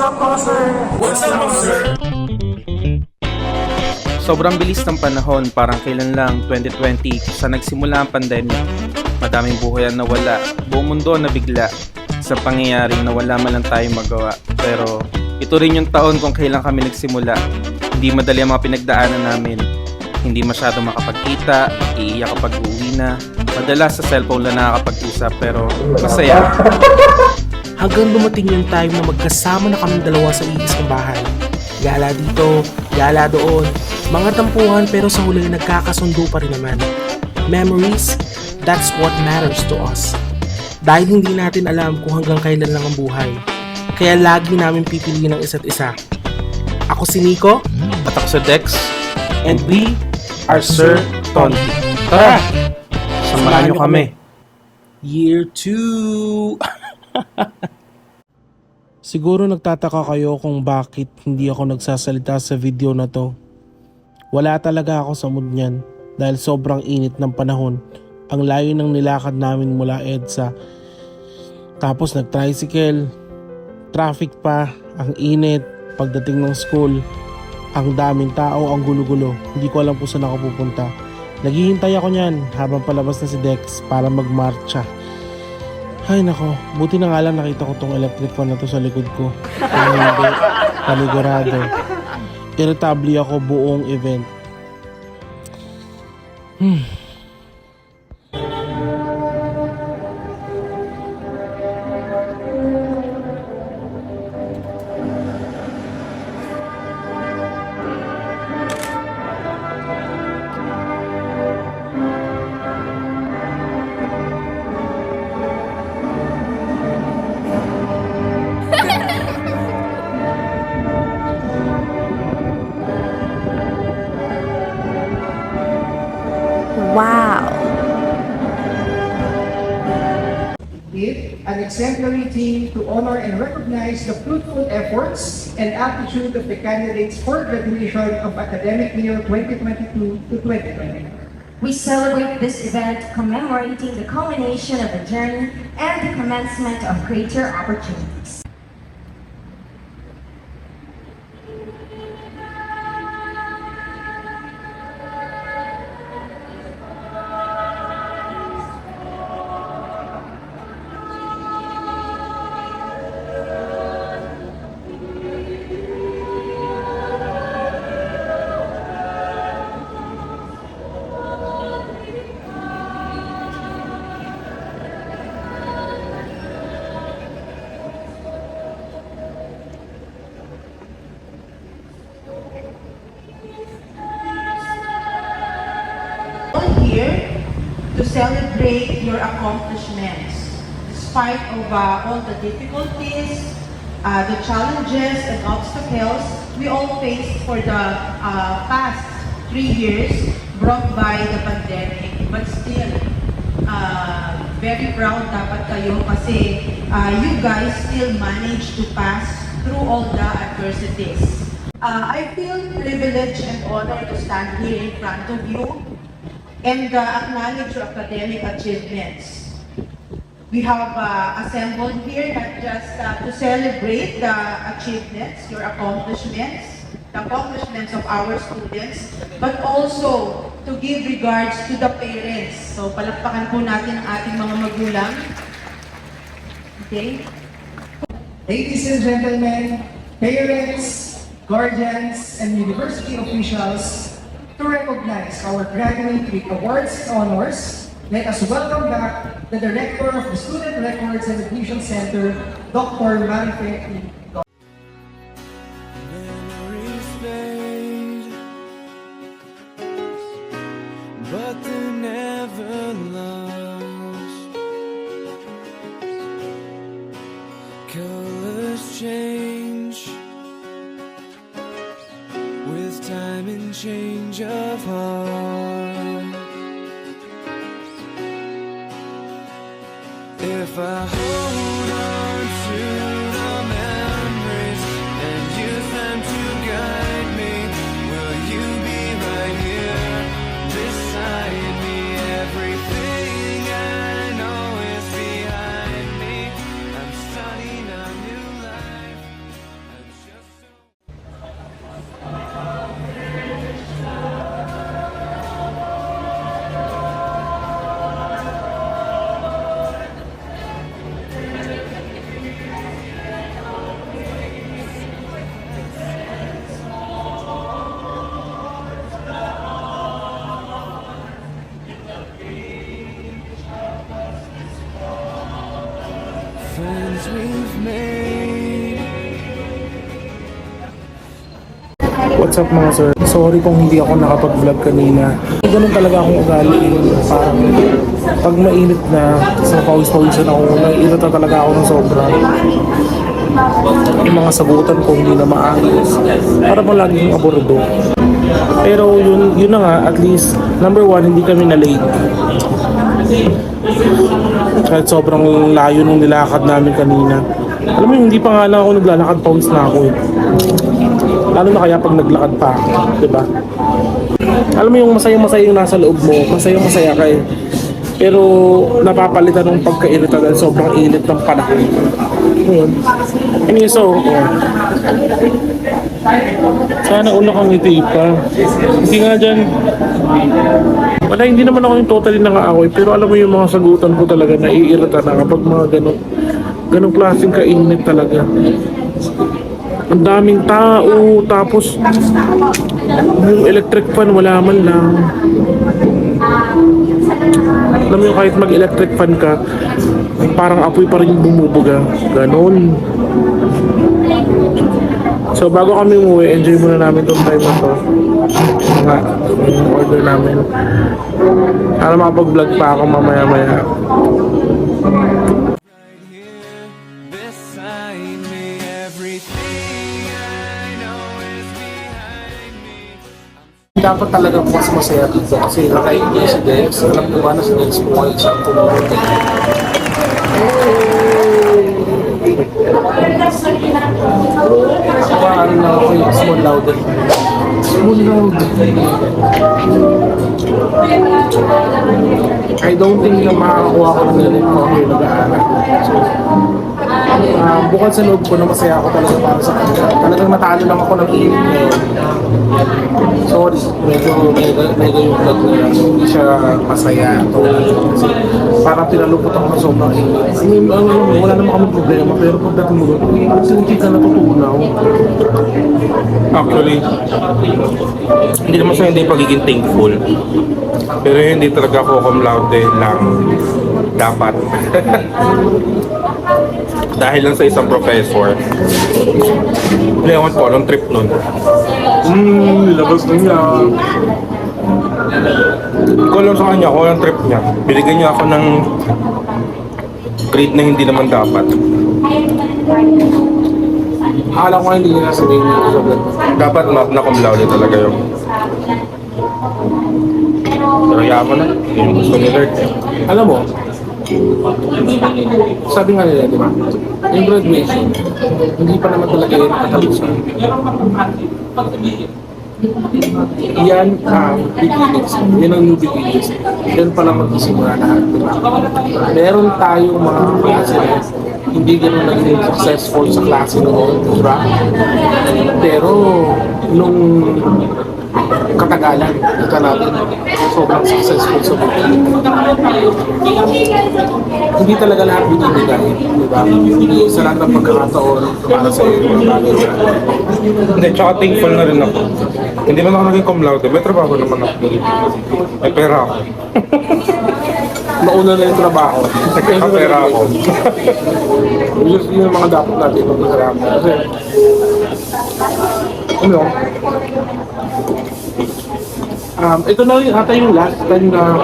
up, mga sir? What's up, mga sir? Sobrang bilis ng panahon, parang kailan lang 2020 sa nagsimula ang pandemic. Madaming buhay ang nawala, buong mundo ang nabigla sa pangyayari na wala man lang tayong magawa. Pero ito rin yung taon kung kailan kami nagsimula. Hindi madali ang mga pinagdaanan namin. Hindi masyado makapagkita, iiyak kapag uwi na. Madalas sa cellphone lang nakakapag-usap pero masaya. hanggang dumating yung time na magkasama na kami dalawa sa iisang bahay. Gala dito, gala doon, mga tampuhan pero sa huli nagkakasundo pa rin naman. Memories, that's what matters to us. Dahil hindi natin alam kung hanggang kailan lang ang buhay. Kaya lagi namin pipiliin ang isa't isa. Ako si Nico, At ako sa Dex, and we are Sir Tonti. tara! Samahan nyo kami. Year 2! Siguro nagtataka kayo kung bakit hindi ako nagsasalita sa video na to. Wala talaga ako sa mood niyan dahil sobrang init ng panahon. Ang layo ng nilakad namin mula EDSA. Tapos nag-tricycle, traffic pa, ang init, pagdating ng school, ang daming tao, ang gulo-gulo. Hindi ko alam kung saan ako pupunta. Naghihintay ako niyan habang palabas na si Dex para magmarcha. Ay nako, buti na nga lang nakita ko tong electric fan na to sa likod ko. Kung hindi, panigurado. Irritable ako buong event. Hmm. Recognize the fruitful efforts and attitude of the candidates for graduation of academic year 2022 to 2023. We celebrate this event commemorating the culmination of the journey and the commencement of greater opportunities. Celebrate your accomplishments. Despite of uh, all the difficulties, uh, the challenges and obstacles we all faced for the uh, past three years brought by the pandemic, but still, uh, very proud dapat kayo kasi uh, you guys still managed to pass through all the adversities. Uh, I feel privileged and honored to stand here in front of you and uh, acknowledge your academic achievements. We have uh, assembled here not just uh, to celebrate the achievements, your accomplishments, the accomplishments of our students, but also to give regards to the parents. So palakpakan po natin ang ating mga magulang. Okay? Ladies and gentlemen, parents, guardians, and university officials, to recognize our graduate with awards and honors, let us welcome back the Director of the Student Records and Admission Center, Dr. Marife If I hold friends we've made. What's up mga sir? Sorry kung hindi ako nakapag-vlog kanina. Ganun talaga akong ugali. Parang pag mainit na, sa pawis-pawisan ako, naiirita talaga ako ng sobra. Yung mga sagutan ko hindi na maayos. Para bang laging abordo. Pero yun, yun na nga, at least, number one, hindi kami na late. Kahit sobrang layo nung nilakad namin kanina. Alam mo, hindi pa nga lang ako naglalakad, pawis na ako eh. Lalo na kaya pag naglakad pa di ba? Alam mo yung masayang-masaya yung nasa loob mo, masayang-masaya ka eh. Pero napapalitan ng pagkairita dahil sobrang init ng panahon. Yun. Anyway, so. Sana una kang ngiti pa. Hindi nga dyan. Wala, hindi naman ako yung totally nangaaway. Pero alam mo yung mga sagutan ko talaga, naiirita na kapag mga ganun, ganung klaseng kainit talaga ang daming tao, tapos yung electric fan wala man lang. Alam mo yung kahit mag-electric fan ka, parang apoy pa rin yung bumubuga. Ganon. So bago kami umuwi, enjoy muna namin tong time na to. Nga, yung order namin. Para makapag-vlog pa ako mamaya-maya. Dapat talaga mas masaya dito kasi nakaingin si Dex. Alam ko ba na si Dex po ay isang tumulong. Ano na ako yung small louder. Small louder. I don't think na makakakuha ko ng ganit ko ako yung nag-aaral. So, ah, bukod sa loob ko na masaya ako talaga para sa kanila. Talagang natalo lang ako ng ngayon. Sorry, medyo mega, mega yung vlog na yan. Hindi siya masaya. To, kasi parang pinalupot ako ng sobrang init. I mean, ano, ano, wala naman kami problema. Pero pagdating mo doon, kasi hindi ka natutunaw. Actually, hindi naman sa hindi pagiging thankful. Pero hindi talaga ako cum laude lang dapat. Dahil lang sa isang professor. Ewan ko, trip nun? Hmm, nilabas na niya. Ko lang sa kanya, kung anong trip niya. Binigyan niya ako ng grade na hindi naman dapat. Akala ko hindi niya nasabihin niya sa vlog. Dapat map na cum laude talaga yun. Pero yaman na, yun yung gusto ni Lord. Alam mo, sabi nga nila, di ba? Yung graduation, hindi pa naman talaga yun katapusan. Yan ang beginnings. Yan ang new beginnings. Yan pa lang magsisimula lahat, di ba? Meron tayong mga klase hindi ganun naging successful sa klase noon? Pero, nung katagalan, ito natin, sobrang successful sa buhay. Hindi talaga lahat binibigay, di ba? Hindi sa lahat ng pagkakataon para sa iyo mga bagay na Hindi, tsaka thankful na rin ako. Hindi man ako naging cum laude, may trabaho naman ako. May pera ako. mauna na yung trabaho. May pera ako. Yun, yun yung mga dapat natin magpasalamat. Kasi, ano yun? Um, ito na rin ata yung last time na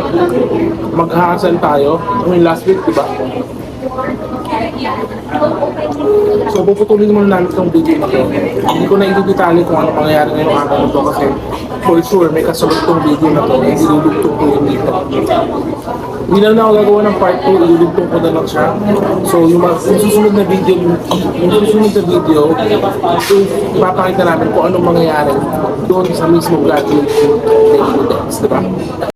mag-hahasan tayo. I mean, last week, di ba? So, puputulin muna namin itong video na to. Hindi ko na i-detalye kung ano mangyayari ngayong araw na to kasi for sure may kasunod tong video na to. Hindi dudugtong ko yun dito. Hindi na ako gagawa ng part 2, ilulugtong ko na lang siya. So, yung, mga, yung susunod na video, yung susunod na video, is ipapakita namin kung anong mangyayari doon sa mismo graduation day ni Dex, di ba?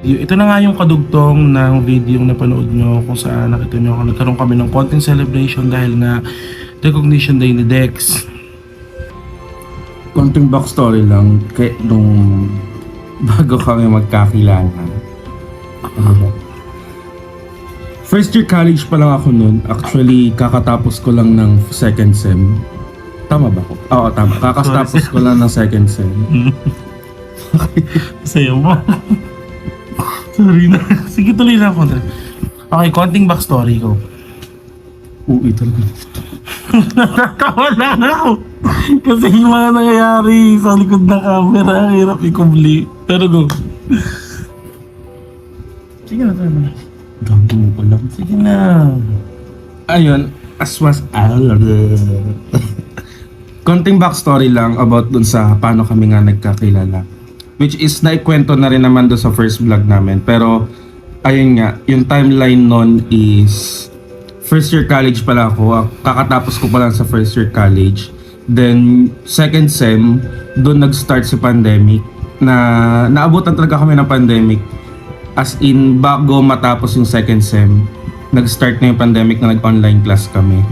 Ito na nga yung kadugtong ng video yung napanood nyo kung saan nakita nyo kung nagkaroon kami ng konting celebration dahil nga recognition day ni Dex. konting backstory lang kay nung bago kami magkakilala. Ano? First year college pa lang ako noon. Actually, kakatapos ko lang ng second sem. Tama ba ako? Oo, tama. Kakatapos ko lang ng second sem. Sa'yo mo. Sorry na. Sige, tuloy na ako. Okay, konting backstory ko. Uwi talaga. Natatawa lang ako. Kasi yung mga nangyayari sa likod ng camera, hirap ikubli. Pero go. Sige na, tayo mo na. Gago mo ko lang. Sige na. Ayun, as was Konting backstory lang about dun sa paano kami nga nagkakilala. Which is naikwento na rin naman doon sa first vlog namin. Pero, ayun nga, yung timeline nun is first year college pala ako. Kakatapos ko pa lang sa first year college. Then, second sem, doon nag-start si pandemic. Na naabutan talaga kami ng pandemic. As in, bago matapos yung second sem, nag-start na yung pandemic na nag-online class kami.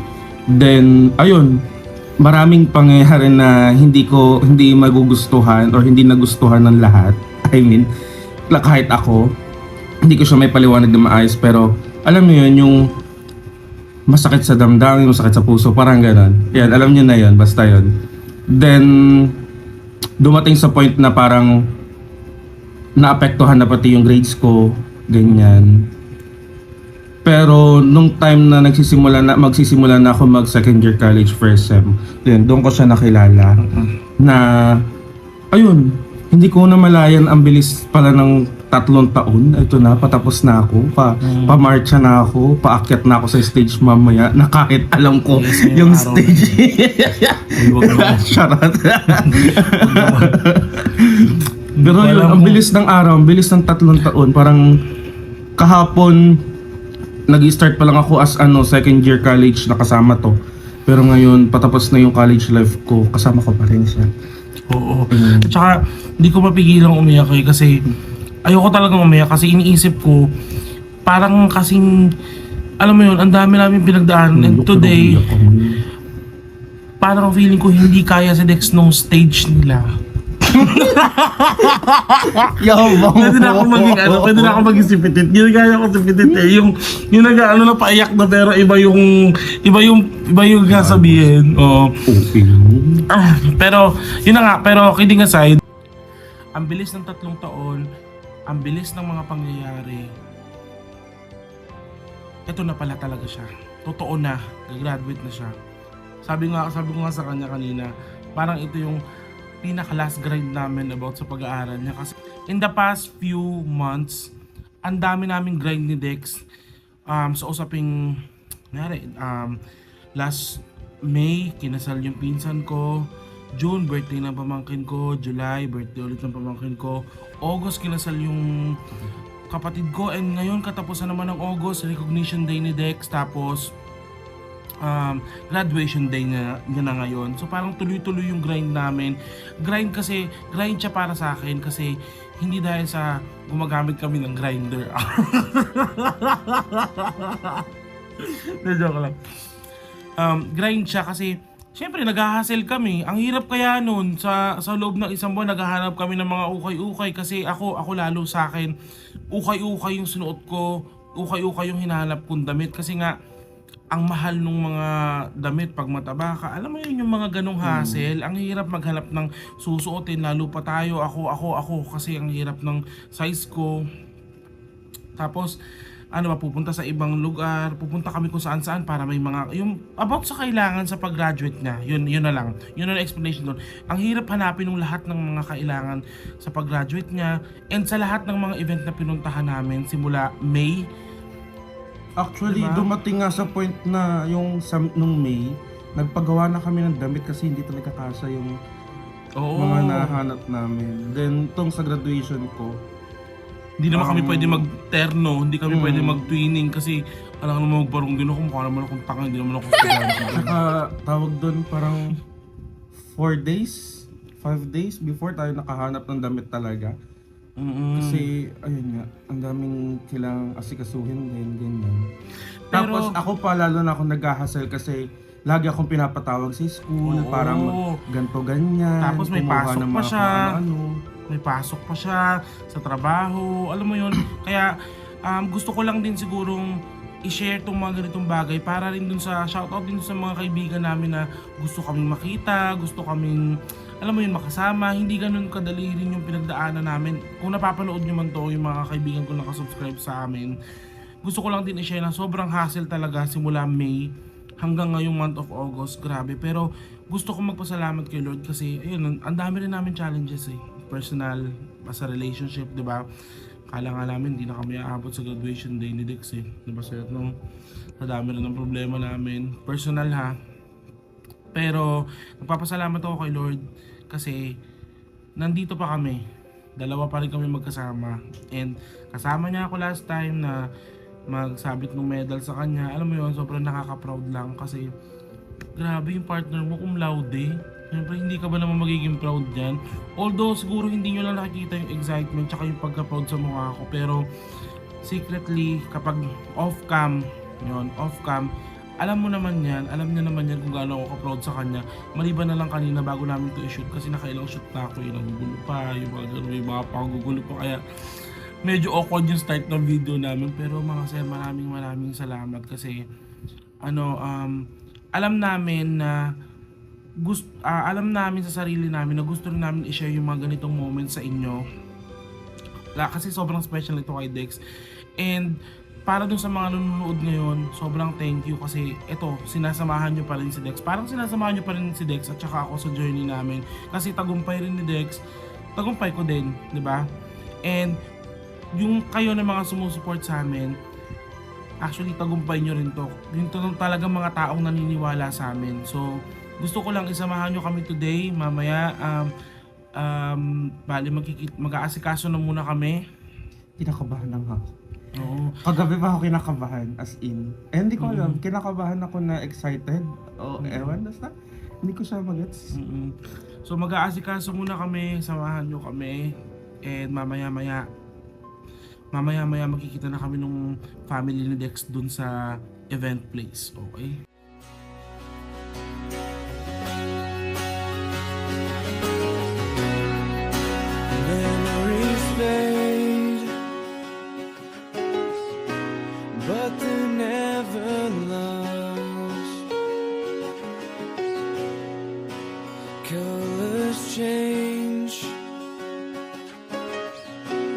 Then, ayun, maraming pangyayari na hindi ko, hindi magugustuhan or hindi nagustuhan ng lahat. I mean, kahit ako, hindi ko siya may paliwanag na maayos, pero alam mo yun, yung masakit sa damdamin, masakit sa puso, parang ganon. Yan, alam niyo na yun, basta yun. Then, dumating sa point na parang naapektuhan na pati yung grades ko, ganyan. Pero nung time na nagsisimula na magsisimula na ako mag second year college first sem, yun, doon ko siya nakilala na ayun, hindi ko na malayan ang bilis pala ng tatlong taon. Ito na, patapos na ako. Pa, pamarcha na ako. Paakyat na ako sa stage mamaya na kahit alam ko Yes, yung araw. stage. Charot. Pero yun, ang bilis ng araw, ang bilis ng tatlong taon. Parang kahapon, nag-start pa lang ako as ano, second year college na kasama to. Pero ngayon, patapos na yung college life ko, kasama ko pa rin siya. Oo. Tsaka, hindi ko mapigilang umiyak eh kasi ayoko talagang umiyak kasi iniisip ko parang kasing alam mo yun, ang dami namin pinagdaan and today parang feeling ko hindi kaya si Dex nung stage nila. Yabang Pwede na ako maging ano, pwede na ako maging si Petit. Hindi kaya ako si Petit eh. Yung, yung nag ano na paiyak na pero iba yung, iba yung, iba yung sasabihin. Oo. Ah, pero, yun na nga, pero kidding aside, ang bilis ng tatlong taon, ang bilis ng mga pangyayari, ito na pala talaga siya. Totoo na, graduate na siya. Sabi nga, sabi ko nga sa kanya kanina, parang ito yung pinaka last grind namin about sa pag-aaral niya kasi in the past few months ang dami naming grind ni Dex um, sa usaping nangyari, um, last May, kinasal yung pinsan ko. June, birthday ng pamangkin ko. July, birthday ulit ng pamangkin ko. August, kinasal yung kapatid ko. And ngayon, katapusan naman ng August, recognition day ni Dex. Tapos, um, graduation day niya, niya na ngayon. So parang tuloy-tuloy yung grind namin. Grind kasi, grind siya para sa akin kasi hindi dahil sa gumagamit kami ng grinder. Na joke lang. Um, grind siya kasi Siyempre, nag-hustle kami. Ang hirap kaya nun, sa, sa loob ng isang buwan, naghahanap kami ng mga ukay-ukay. Kasi ako, ako lalo sa akin, ukay-ukay yung sunuot ko, ukay-ukay yung hinahanap kong damit. Kasi nga, ang mahal nung mga damit pag mataba ka. Alam mo yun yung mga ganong hassle. Ang hirap maghanap ng susuotin. Lalo pa tayo. Ako, ako, ako. Kasi ang hirap ng size ko. Tapos, ano ba, pupunta sa ibang lugar, pupunta kami kung saan saan para may mga, yung about sa kailangan sa pag-graduate niya, yun, yun na lang. Yun na explanation doon. Ang hirap hanapin ng lahat ng mga kailangan sa pag-graduate niya and sa lahat ng mga event na pinuntahan namin simula May. Actually, Diba? dumating nga sa point na yung sa, nung May, nagpagawa na kami ng damit kasi hindi talaga kasya yung Oo. mga nahanap namin. Then, tong sa graduation ko, Hindi naman kami Um, pwede mag-terno, hindi kami mm. pwede mag-twinning kasi alam naman magbarong din ako, mukha naman akong tanga, hindi naman ako estudyante. Saka tawag doon parang 4 days, 5 days before tayo nakahanap ng damit talaga. Mm-mm. Kasi ayun nga, ang daming kailangang asikasuhin din, ganyan. Pero- Tapos ako pa lalo na ako nag-hustle kasi lagi akong pinapatawag sa school, Oo. parang ganto ganyan. Tapos may kumuha pasok ng pa mga siya. kung Ano, may pasok pa siya sa trabaho, alam mo yun. Kaya um, gusto ko lang din sigurong i-share tong mga ganitong bagay para rin dun sa shoutout din sa mga kaibigan namin na gusto kaming makita, gusto kaming alam mo yun, makasama, hindi ganun kadali rin yung pinagdaanan namin. Kung napapanood nyo man to, yung mga kaibigan ko nakasubscribe sa amin, gusto ko lang din i-share na sobrang hassle talaga simula May hanggang ngayong month of August, grabe. Pero gusto ko magpasalamat kay Lord kasi ayun, ang- dami rin namin challenges eh. Personal, sa relationship, di ba? Kala nga namin, hindi na kami aabot sa graduation day ni Dex eh. Di ba sir? No? Sa dami rin ng problema namin. Personal ha. Pero nagpapasalamat ako kay Lord kasi nandito pa kami. Dalawa pa rin kami magkasama. And kasama niya ako last time na magsabit ng medal sa kanya. Alam mo yun, sobrang nakaka-proud lang kasi grabe yung partner mo kung laude. Siyempre, hindi ka ba naman magiging proud dyan? Although, siguro hindi nyo lang nakikita yung excitement tsaka yung pagka-proud sa mukha ko. Pero, secretly, kapag off-cam, yun, off-cam, alam mo naman yan, alam niya naman yan kung gaano ako ka-proud sa kanya. Maliban na lang kanina bago namin to i-shoot kasi nakailang shoot na ako, yung nagugulo pa, yung mga ganun, yung mga pangugulo pa. Kaya, medyo awkward yung start ng video namin. Pero mga sir, maraming maraming salamat kasi, ano, um, alam namin na gusto alam namin sa sarili namin na gusto rin namin i-share yung mga ganitong moments sa inyo. Kasi sobrang special ito kay Dex. And para dun sa mga nanonood ngayon, sobrang thank you kasi ito, sinasamahan nyo pa rin si Dex. Parang sinasamahan nyo pa rin si Dex at saka ako sa journey namin. Kasi tagumpay rin ni Dex, tagumpay ko din, di ba? And yung kayo na mga sumusuport sa amin, actually tagumpay nyo rin to. Yung to talagang mga taong naniniwala sa amin. So, gusto ko lang isamahan nyo kami today. Mamaya, um, um, bali magkikit, mag-aasikaso na muna kami. Kinakabahan lang ako. Oo. Kagabi pa ako kinakabahan, as in. Eh, hindi ko alam, kinakabahan ako na excited. O, ewan, basta. Hindi ko siya magets. Mm-mm. So mag-aasikaso muna kami, samahan nyo kami. And mamaya-maya, mamaya-maya makikita na kami nung family ni Dex dun sa event place. Okay?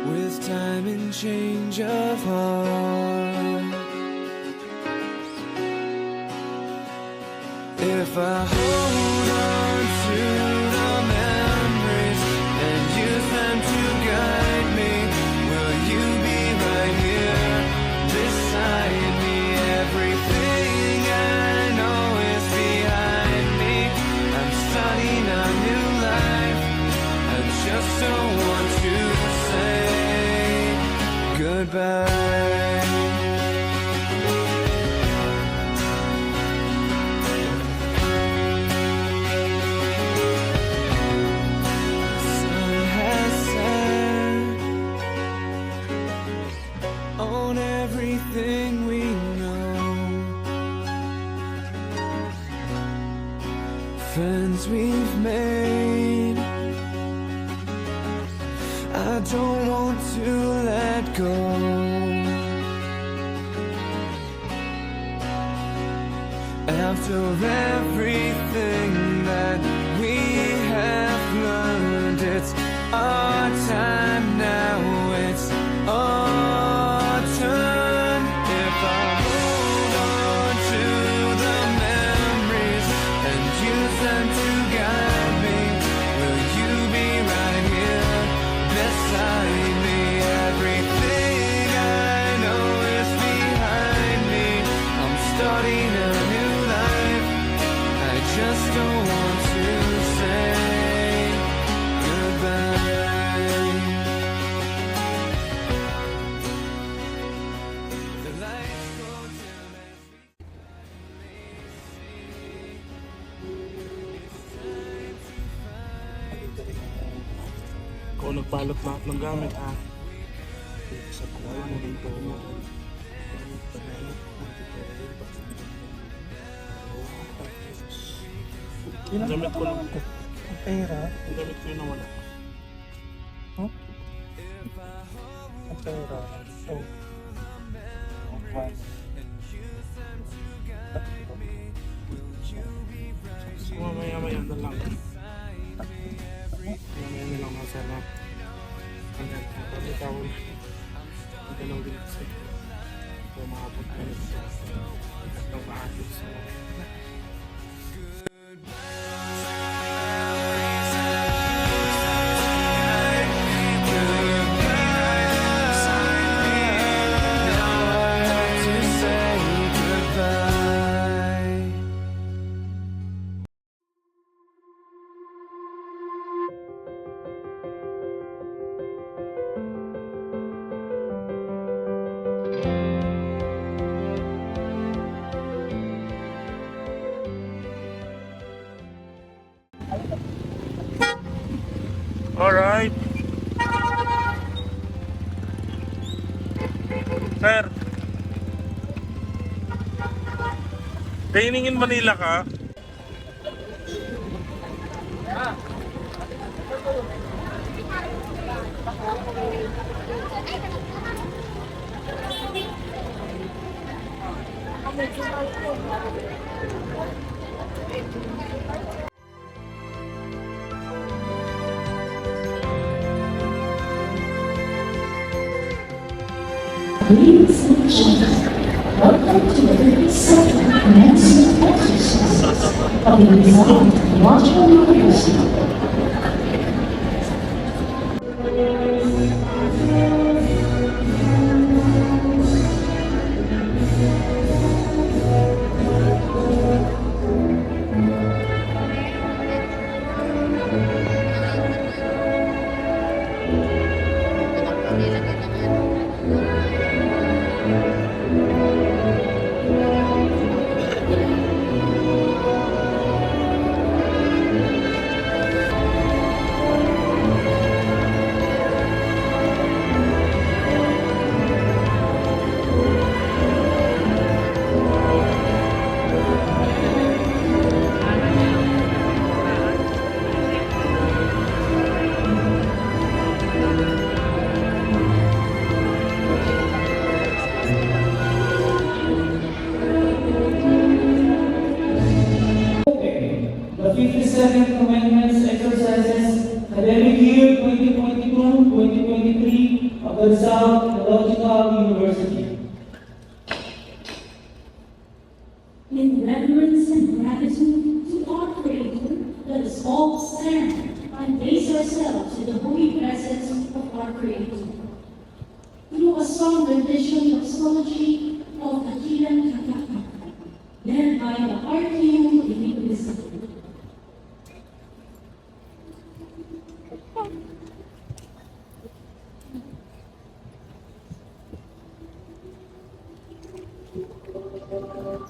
With time and change of heart. If I everything we know. Friends we've made, I don't want to let go. After everything Ikaw nagbalot lahat ng gamit ha. Sa kuha mo dito mo. Ilan Damit ko lang. Pera. Ang damit ko yung nawala. pera. So, So, mamaya maya na lang. Mamaya na lang pagkakataon. Hindi lang din kasi. Pumabot na sa ng maayos sa Alright. Sir. Training in Manila ka? Ladies and welcome to the 32nd commencement of the Design Module University.